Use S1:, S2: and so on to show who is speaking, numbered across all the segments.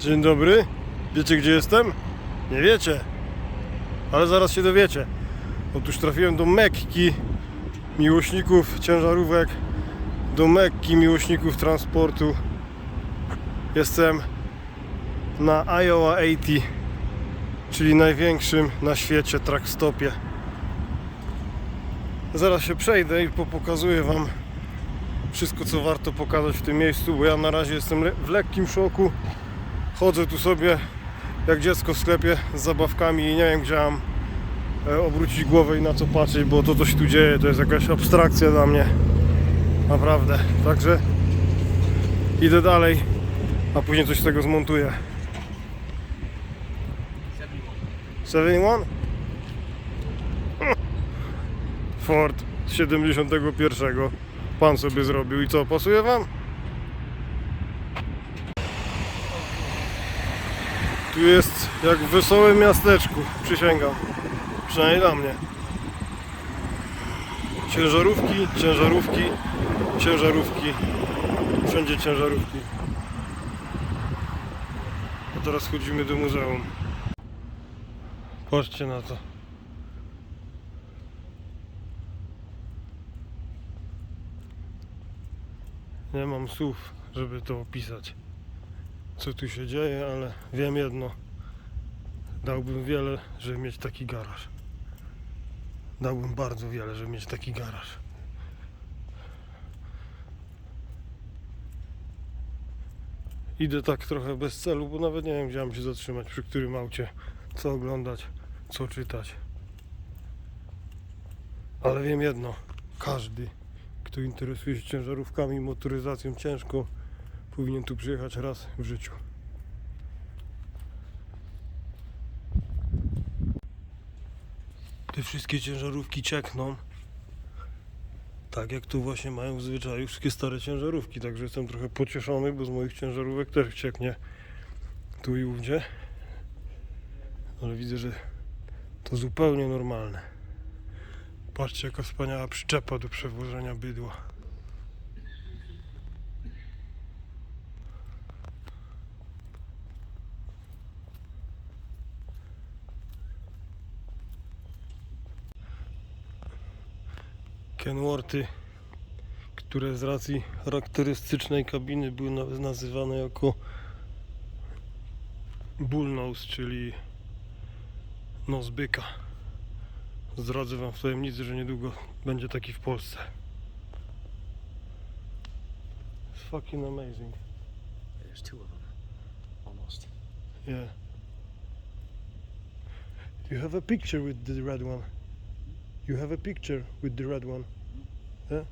S1: Dzień dobry. Wiecie gdzie jestem? Nie wiecie. Ale zaraz się dowiecie. Otóż trafiłem do Mekki miłośników ciężarówek, do Mekki miłośników transportu. Jestem na Iowa 80, czyli największym na świecie trackstopie. Zaraz się przejdę i popokazuję Wam wszystko, co warto pokazać w tym miejscu, bo ja na razie jestem w lekkim szoku. Chodzę tu sobie jak dziecko w sklepie z zabawkami i nie wiem, gdzie mam e, obrócić głowę i na co patrzeć, bo to, co się tu dzieje, to jest jakaś abstrakcja dla mnie. Naprawdę. Także idę dalej, a później coś z tego zmontuję. 71? Ford z 71. Pan sobie zrobił i co, pasuje wam? Tu jest jak w wesołym miasteczku, przysięgam. Przynajmniej dla mnie. Ciężarówki, ciężarówki, ciężarówki. Wszędzie ciężarówki. A teraz chodzimy do muzeum. Patrzcie na to. Nie mam słów, żeby to opisać. Co tu się dzieje, ale wiem jedno. Dałbym wiele, żeby mieć taki garaż. Dałbym bardzo wiele, żeby mieć taki garaż. Idę tak trochę bez celu, bo nawet nie wiem, gdzie mam się zatrzymać, przy którym aucie, co oglądać, co czytać. Ale wiem jedno, każdy, kto interesuje się ciężarówkami, motoryzacją ciężką, powinien tu przyjechać raz w życiu. Te wszystkie ciężarówki ciekną. Tak jak tu właśnie mają w zwyczaju wszystkie stare ciężarówki, także jestem trochę pocieszony, bo z moich ciężarówek też cieknie tu i ówdzie. Ale widzę, że to zupełnie normalne. Patrzcie jaka wspaniała przyczepa do przewożenia bydła. Kenworthy, które z racji charakterystycznej kabiny były nazywane jako bullnose, czyli nos byka. Zdradzę wam w tajemnicy, że niedługo będzie taki w Polsce. It's fucking amazing.
S2: There's two of them. Almost.
S1: Yeah. You have a picture with the red one. You have a picture with the red one. Yeah?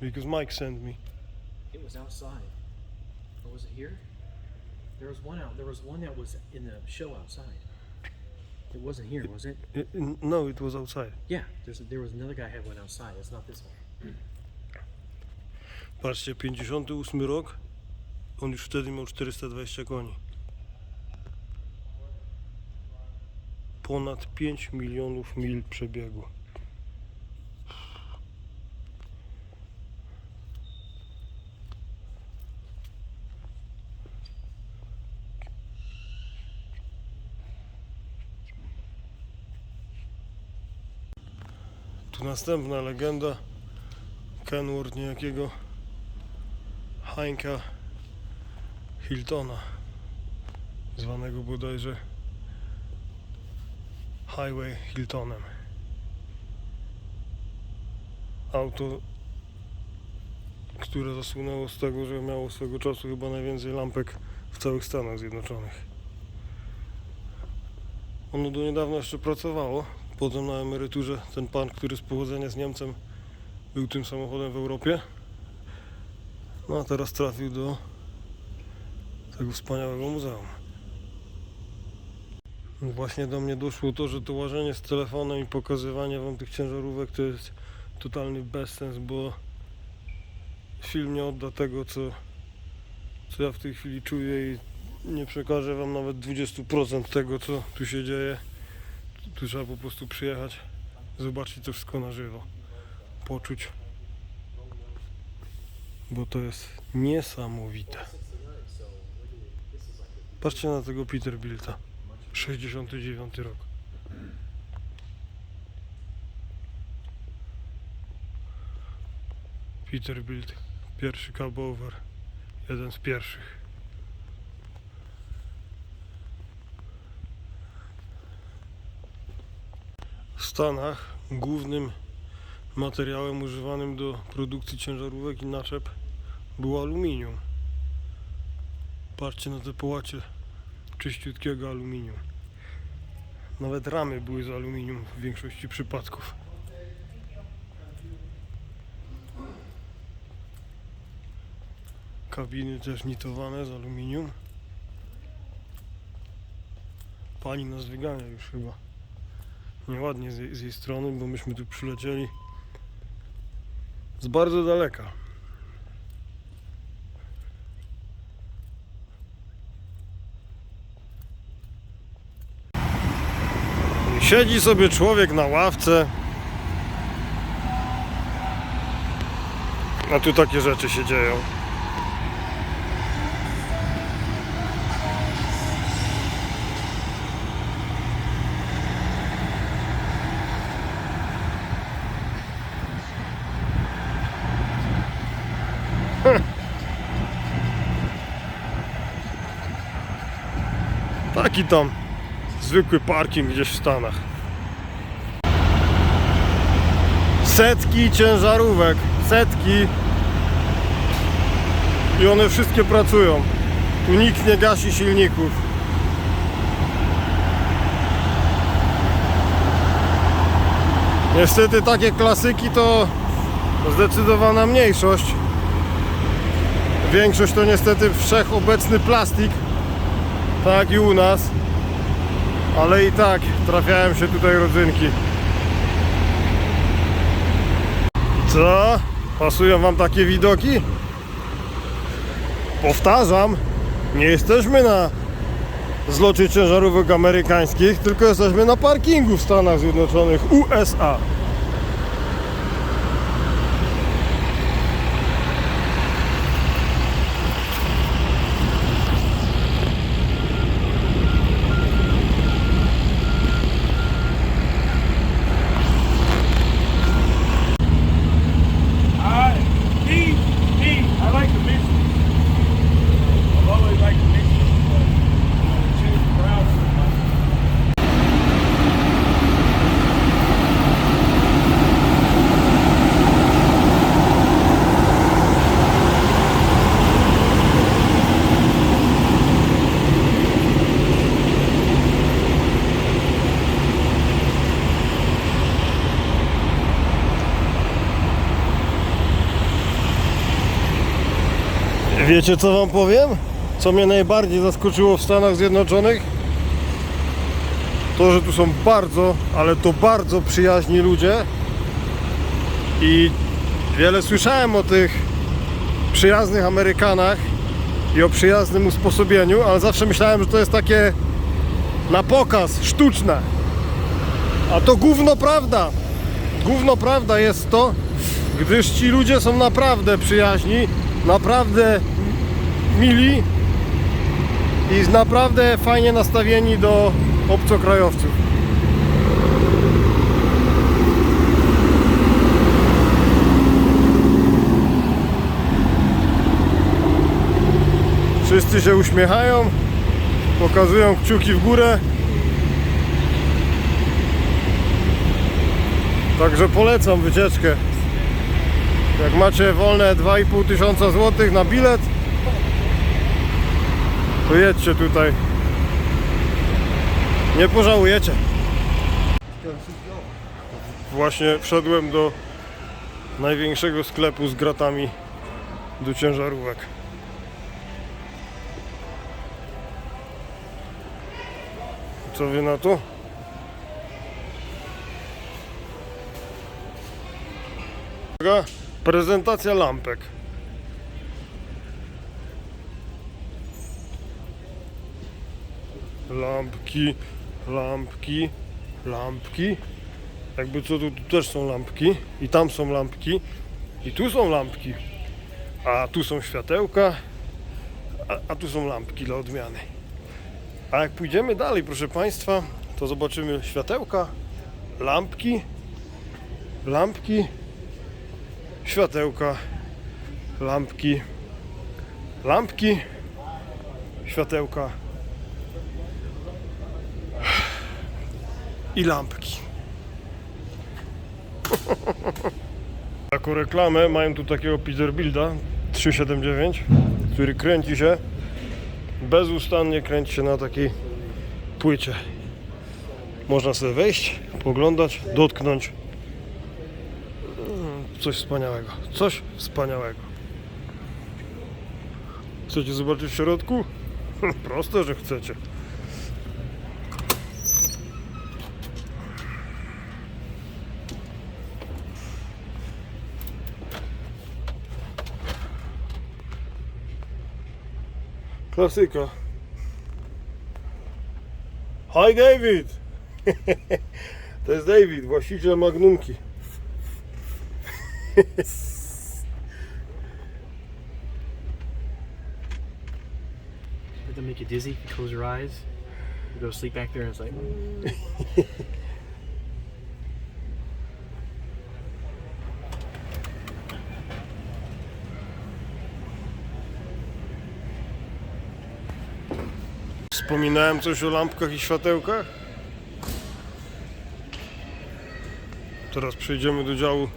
S1: Because Mike sent me.
S2: It was outside. Or was it here? There was one out. There was one that was in the show outside. It wasn't here, was it?
S1: I- in- no, it was outside.
S2: Yeah. There's there was another guy had one outside. It's not this one.
S1: Patrzcie, 58 rok. On już wtedy miał 420 koni. Ponad 5 milionów mil przebiegu. Tu następna legenda Kenworth niejakiego Heinka Hiltona, zwanego bodajże Highway Hiltonem. Auto, które zasłynęło z tego, że miało swego czasu chyba najwięcej lampek w całych Stanach Zjednoczonych. Ono do niedawna jeszcze pracowało. Potem na emeryturze ten pan, który z pochodzenia z Niemcem był tym samochodem w Europie. No a teraz trafił do tego wspaniałego muzeum. Właśnie do mnie doszło to, że to łażenie z telefonem i pokazywanie wam tych ciężarówek to jest totalny bezsens, bo film nie odda tego, co, co ja w tej chwili czuję i nie przekażę wam nawet 20% tego, co tu się dzieje. Tu trzeba po prostu przyjechać, zobaczyć to wszystko na żywo, poczuć bo to jest niesamowite. Patrzcie na tego Peterbilta. 69 rok. Peterbilt, pierwszy cabover, jeden z pierwszych. W Stanach głównym materiałem używanym do produkcji ciężarówek i naczep było aluminium. Patrzcie na te połacie czyściutkiego aluminium. Nawet ramy były z aluminium w większości przypadków. Kabiny też nitowane z aluminium. Pani nas wygania już chyba. Nieładnie z jej, z jej strony, bo myśmy tu przylecieli z bardzo daleka. Siedzi sobie człowiek na ławce. A tu takie rzeczy się dzieją. Taki tam zwykły parking gdzieś w Stanach. Setki ciężarówek, setki. I one wszystkie pracują. Tu nikt nie gasi silników. Niestety takie klasyki to zdecydowana mniejszość. Większość to niestety wszechobecny plastik, tak i u nas. Ale i tak trafiają się tutaj rodzynki. Co? Pasują wam takie widoki? Powtarzam, nie jesteśmy na zlocie ciężarówek amerykańskich, tylko jesteśmy na parkingu w Stanach Zjednoczonych USA. Wiecie co wam powiem? Co mnie najbardziej zaskoczyło w Stanach Zjednoczonych? To, że tu są bardzo, ale to bardzo przyjaźni ludzie i wiele słyszałem o tych przyjaznych Amerykanach i o przyjaznym usposobieniu, ale zawsze myślałem, że to jest takie na pokaz, sztuczne. A to gówno prawda. Gówno prawda jest to, gdyż ci ludzie są naprawdę przyjaźni, naprawdę mili i naprawdę fajnie nastawieni do obcokrajowców. Wszyscy się uśmiechają, pokazują kciuki w górę. Także polecam wycieczkę. Jak macie wolne 2,5 tysiąca złotych na bilet, to jedźcie tutaj. Nie pożałujecie. Właśnie wszedłem do największego sklepu z gratami do ciężarówek. Co wy na to? Prezentacja lampek. Lampki, lampki, lampki. Jakby co tu, tu też są lampki i tam są lampki i tu są lampki. A tu są światełka, a, a tu są lampki dla odmiany. A jak pójdziemy dalej, proszę Państwa, to zobaczymy światełka, lampki, lampki, światełka, lampki, lampki, światełka i lampki. Jako reklamę mają tu takiego Peterbilda 379, który kręci się bezustannie kręci się na takiej płycie. Można sobie wejść, poglądać, dotknąć. Mm, Coś wspaniałego. Coś wspaniałego. Chcecie zobaczyć w środku? Proste, że chcecie. Klasyka. Hi David! To jest David, właściciel Magnumki.
S2: Did that make you dizzy? You close your eyes. You go to sleep back there, and it's like.
S1: Wspominałem coś o lampkach i światełkach? Teraz przejdziemy do działu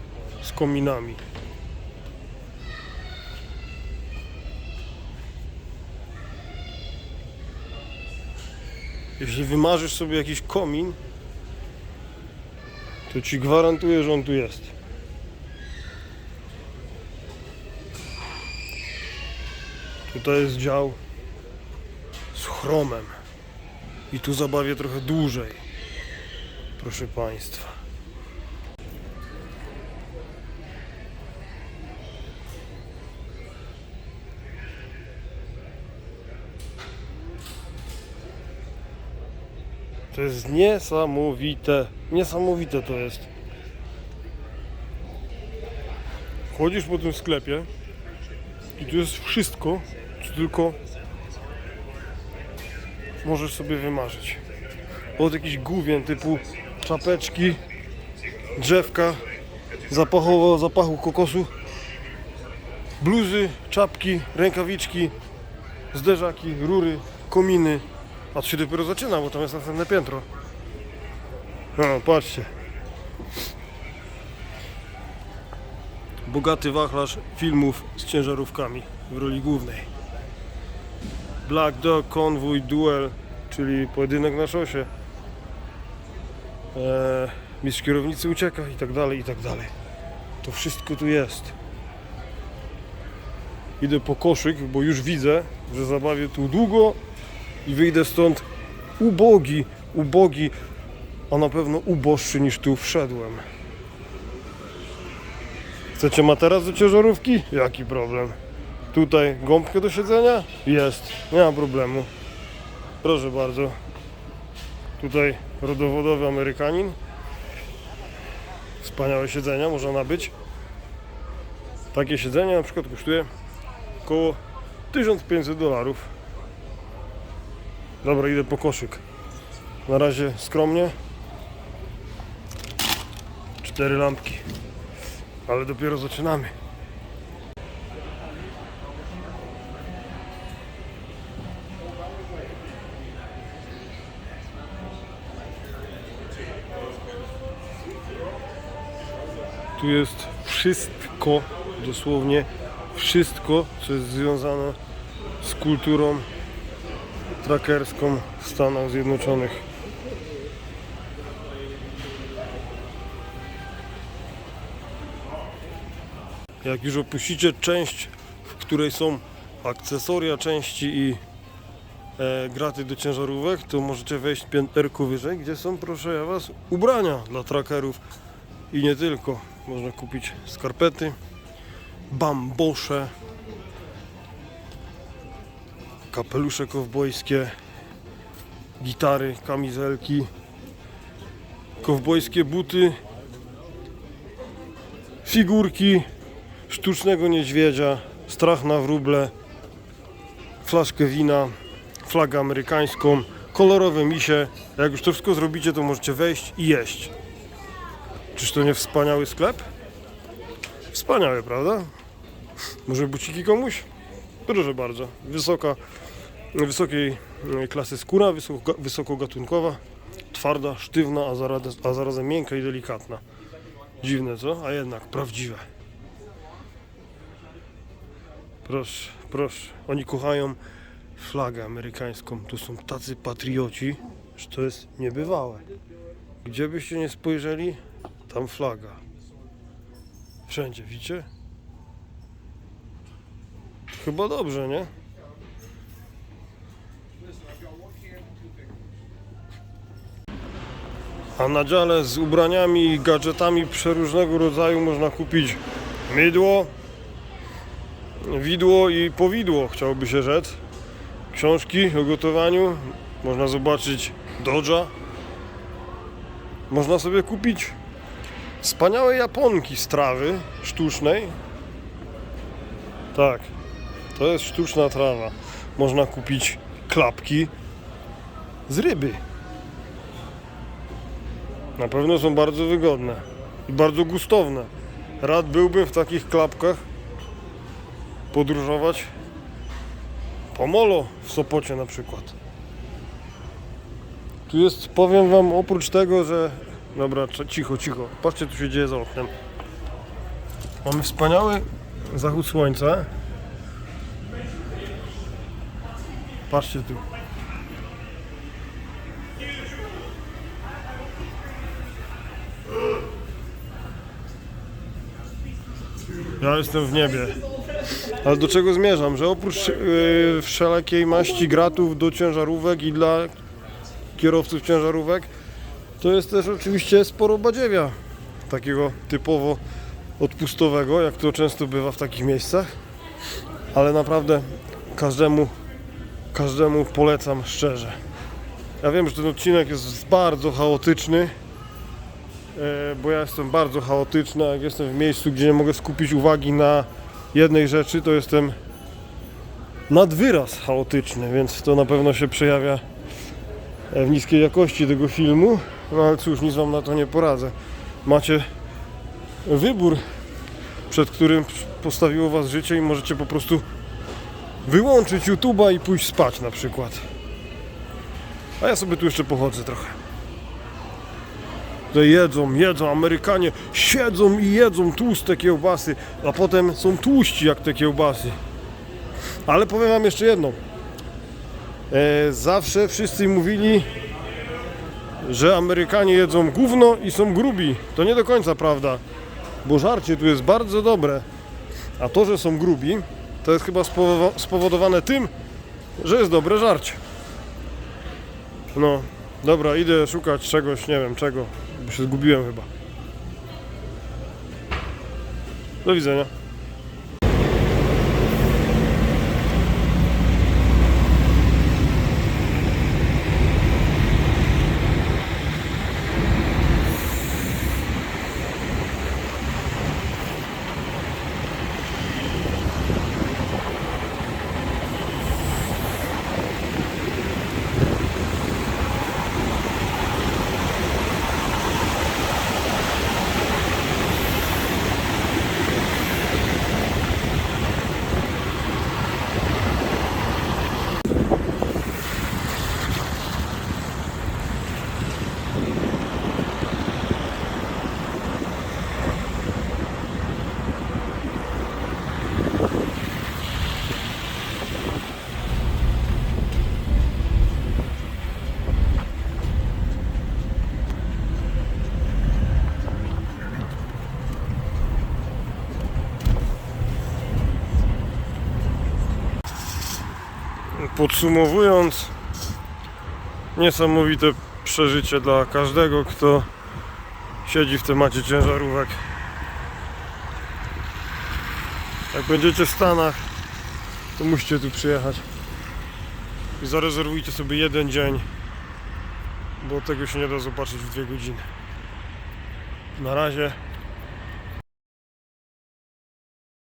S1: z kominami. Jeśli wymarzysz sobie jakiś komin, to ci gwarantuję, że on tu jest. Tutaj jest dział chromem. I tu zabawię trochę dłużej. Proszę Państwa. To jest niesamowite. Niesamowite to jest. Chodzisz po tym sklepie i tu jest wszystko, co tylko możesz sobie wymarzyć. Od jakichś główien typu czapeczki, drzewka, zapachowo, zapachu kokosu, bluzy, czapki, rękawiczki, zderzaki, rury, kominy. A to się dopiero zaczyna, bo tam jest następne piętro. No, patrzcie. Bogaty wachlarz filmów z ciężarówkami w roli głównej. Black Dog Convoy Duel, czyli pojedynek na szosie. Eee, mistrz kierownicy ucieka i tak dalej, i tak dalej. To wszystko tu jest. Idę po koszyk, bo już widzę, że zabawię tu długo i wyjdę stąd ubogi, ubogi, a na pewno uboższy niż tu wszedłem. Chcecie materac do ciężarówki? Jaki problem? Tutaj gąbkę do siedzenia? Jest, nie ma problemu. Proszę bardzo. Tutaj rodowodowy Amerykanin. Wspaniałe siedzenia można nabyć. Takie siedzenie na przykład kosztuje około 1500 dolarów. Dobra, idę po koszyk. Na razie skromnie. Cztery lampki. Ale dopiero zaczynamy. Tu jest wszystko, dosłownie wszystko, co jest związane z kulturą trackerską Stanów Zjednoczonych. Jak już opuścicie część, w której są akcesoria części i e, graty do ciężarówek, to możecie wejść pięterku wyżej, gdzie są, proszę ja Was, ubrania dla trackerów i nie tylko. Można kupić skarpety, bambosze, kapelusze kowbojskie, gitary, kamizelki, kowbojskie buty, figurki, sztucznego niedźwiedzia, strach na wróble, flaszkę wina, flagę amerykańską, kolorowe misie. Jak już to wszystko zrobicie, to możecie wejść i jeść. Czyż to nie wspaniały sklep? Wspaniały, prawda? Może buciki komuś? Proszę bardzo. Wysoka, wysokiej e, klasy skóra, wysoko, wysokogatunkowa, twarda, sztywna, a zarazem, a zarazem miękka i delikatna. Dziwne, co? A jednak prawdziwe. Proszę, proszę. Oni kochają flagę amerykańską. Tu są tacy patrioci, że to jest niebywałe. Gdzie byście nie spojrzeli, tam flaga. Wszędzie, widzicie? Chyba dobrze, nie? A na dziale z ubraniami i gadżetami przeróżnego rodzaju można kupić mydło, widło i powidło, chciałoby się rzec. Książki o gotowaniu, można zobaczyć Dodża. Można sobie kupić wspaniałe japonki z trawy sztucznej. Tak, to jest sztuczna trawa. Można kupić klapki z ryby. Na pewno są bardzo wygodne i bardzo gustowne. Rad byłbym w takich klapkach podróżować po molo w Sopocie na przykład. Tu jest, powiem wam, oprócz tego, że... Dobra, cicho, cicho. Patrzcie, co się dzieje za oknem. Mamy wspaniały zachód słońca. Patrzcie tu. Ja jestem w niebie. Ale do czego zmierzam? Że oprócz yy, wszelakiej maści gratów do ciężarówek i dla kierowców ciężarówek, to jest też oczywiście sporo badziewia. Takiego typowo odpustowego, jak to często bywa w takich miejscach. Ale naprawdę każdemu, każdemu polecam szczerze. Ja wiem, że ten odcinek jest bardzo chaotyczny, e, bo ja jestem bardzo chaotyczny, jak jestem w miejscu, gdzie nie mogę skupić uwagi na jednej rzeczy, to jestem nad wyraz chaotyczny, więc to na pewno się przejawia w niskiej jakości tego filmu. No ale cóż, nic wam na to nie poradzę. Macie wybór, przed którym postawiło was życie i możecie po prostu wyłączyć YouTube'a i pójść spać na przykład. A ja sobie tu jeszcze pochodzę trochę. Że jedzą, jedzą, Amerykanie siedzą i jedzą tłuste kiełbasy, a potem są tłuści jak te kiełbasy. Ale powiem wam jeszcze jedno. E, zawsze wszyscy mówili, że Amerykanie jedzą gówno i są grubi. To nie do końca prawda, bo żarcie tu jest bardzo dobre. A to, że są grubi, to jest chyba spowo- spowodowane tym, że jest dobre żarcie. No, dobra, idę szukać czegoś, nie wiem czego, bo się zgubiłem chyba. Do widzenia. Podsumowując, niesamowite przeżycie dla każdego, kto siedzi w temacie ciężarówek. Jak będziecie w Stanach, to musicie tu przyjechać i zarezerwujcie sobie jeden dzień, bo tego się nie da zobaczyć w dwie godziny. Na razie